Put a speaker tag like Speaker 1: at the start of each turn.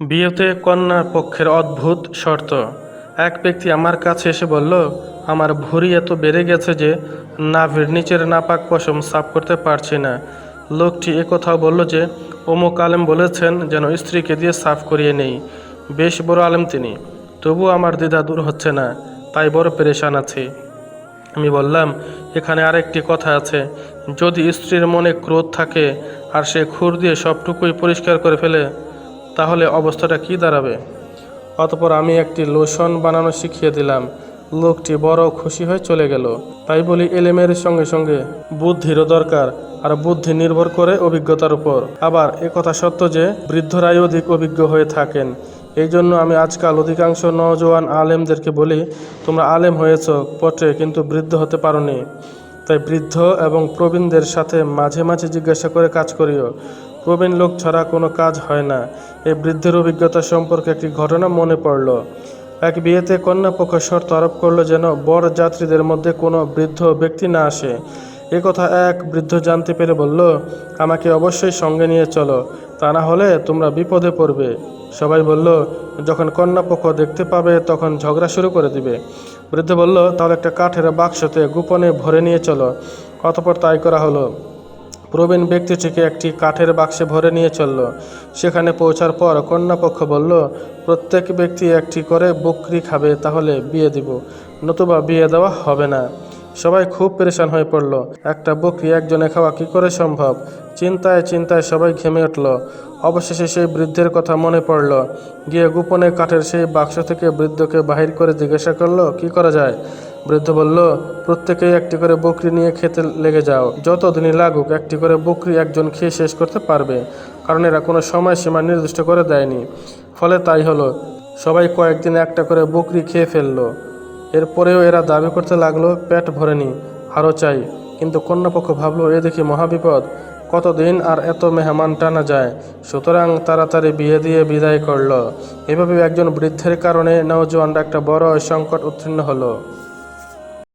Speaker 1: বিয়েতে কন্যার পক্ষের অদ্ভুত শর্ত। এক ব্যক্তি আমার কাছে এসে বলল, আমার ভুঁড়ি এত বেড়ে গেছে যে নাভির নিচের নাপাক পশম সাফ করতে পারছি না। লোকটি একথাও বলল যে, অমুক আলেম বলেছেন যেন স্ত্রীকে দিয়ে সাফ করিয়ে নেই। বেশ বড় আলেম তিনি। তবু আমার দ্বিধা দূর হচ্ছে না, তাই বড় পেরেশান আছি। আমি বললাম, এখানে আরেকটি কথা আছে। যদি স্ত্রীর মনে ক্রোধ থাকে আর সে খুর দিয়ে সবটুকুই পরিষ্কার করে ফেলে তাহলে অবস্থাটা কি দাঁড়াবে? অতপর আমি একটি লোশন বানানো শিখিয়ে দিলাম। লোকটি বড় খুশি হয়ে চলে গেল। তাই বলি এলেমের সঙ্গে সঙ্গে বুদ্ধিরও দরকার আর বুদ্ধি নির্ভর করে অভিজ্ঞতার উপর। আবার কথা সত্য যে বৃদ্ধরাই অধিক অভিজ্ঞ হয়ে থাকেন। এই জন্য আমি আজকাল অধিকাংশ নজওয়ান আলেমদেরকে বলি, তোমরা আলেম হয়েছ পটে কিন্তু বৃদ্ধ হতে পারোনি। তাই বৃদ্ধ এবং প্রবীণদের সাথে মাঝে মাঝে জিজ্ঞাসা করে কাজ করিও। প্রবীণ লোক ছাড়া কোনো কাজ হয় না। এই বৃদ্ধের অভিজ্ঞতা সম্পর্কে একটি ঘটনা মনে পড়ল। এক বিয়েতে কন্যাপক্ষ শর্ত আরোপ করল যেন বর যাত্রীদের মধ্যে কোনো বৃদ্ধ ব্যক্তি না আসে। এ কথা এক বৃদ্ধ জানতে পেরে বলল, আমাকে অবশ্যই সঙ্গে নিয়ে চলো, তা না হলে তোমরা বিপদে পড়বে। সবাই বলল, যখন কন্যাপক্ষ দেখতে পাবে, তখন ঝগড়া শুরু করে দিবে। বৃদ্ধ বলল, তাহলে একটা কাঠের বাক্সতে গোপনে ভরে নিয়ে চলো, অতপর তাই করা হলো। প্রবীণ ব্যক্তিটিকে একটি কাঠের বাক্সে ভরে নিয়ে চলল। সেখানে পৌঁছার পর কন্যাপক্ষ বলল, প্রত্যেক ব্যক্তি একটি করে বকরি খাবে, তাহলে বিয়ে দিব। নতুবা বিয়ে দেওয়া হবে না। সবাই খুব পরেশান হয়ে পড়ল। একটা বকরি একজনে খাওয়া কি করে সম্ভব? চিন্তায় চিন্তায় সবাই ঘেমে উঠল। অবশেষে সেই বৃদ্ধের কথা মনে পড়ল। গিয়ে গোপনে কাঠের সেই বাক্স থেকে বৃদ্ধকে বাহির করে জিজ্ঞাসা করল, কি করা যায়? বৃদ্ধ বলল, প্রত্যেকেই একটি করে বকরি নিয়ে খেতে লেগে যাও। যত দিনই লাগুক, একটি করে বকরি একজন খেয়ে শেষ করতে পারবে, কারণ এরা কোনো সময়সীমা নির্দিষ্ট করে দেয়নি। ফলে তাই হলো, সবাই কয়েকদিন একটা করে বকরি খেয়ে ফেলল। এরপরেও এরা দাবি করতে লাগল, পেট ভরেনি, আরও চাই। কিন্তু কন্যাপক্ষ ভাবলো, এ দেখি মহাবিপদ, কতদিন আর এত মেহমান টানা যায়? সুতরাং তাড়াতাড়ি বিয়ে দিয়ে বিদায় করল। এভাবে একজন বৃদ্ধের কারণে নওজোয়ানরা একটা বড় সংকট উত্তীর্ণ হলো।